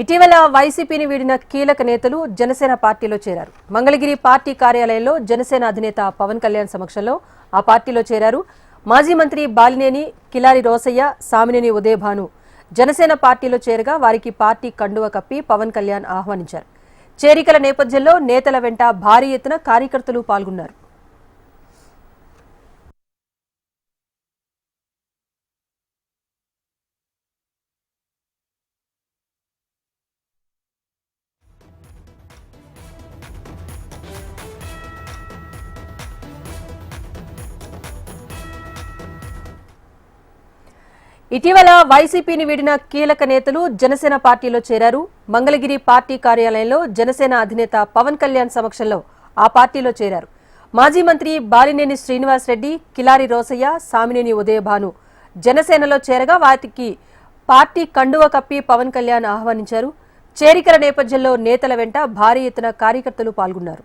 ఇటీవల వైసీపీని వీడిన కీలక నేతలు జనసేన పార్టీలో చేరారు. మంగళగిరి పార్టీ కార్యాలయంలో జనసేన అధినేత పవన్ కళ్యాణ్ సమక్షంలో ఆ పార్టీలో చేరారు. మాజీ మంత్రి బాలినేని కిలారి రోసయ్య సామినేని ఉదయభాను జనసేన పార్టీలో చేరగా వారికి పార్టీ కండువ కప్పి పవన్ కళ్యాణ్ ఆహ్వానించారు. చేరికల నేపథ్యంలో నేతల వెంట భారీ ఎత్తున కార్యకర్తలు పాల్గొన్నారు. ఇటీవల వైసీపీని వీడిన కీలక నేతలు జనసేన పార్టీలో చేరారు. మంగళగిరి పార్టీ కార్యాలయంలో జనసేన అధినేత పవన్ కళ్యాణ్ సమక్షంలో ఆ పార్టీలో చేరారు. మాజీ మంత్రి బాలినేని శ్రీనివాస్ రెడ్డి కిలారి రోసయ్య సామినేని ఉదయభాను జనసేనలో చేరగా వాటికి పార్టీ కండువ కప్పి పవన్ కళ్యాణ్ ఆహ్వానించారు. చేరికల నేపథ్యంలో నేతల వెంట భారీ ఎత్తున కార్యకర్తలు పాల్గొన్నారు.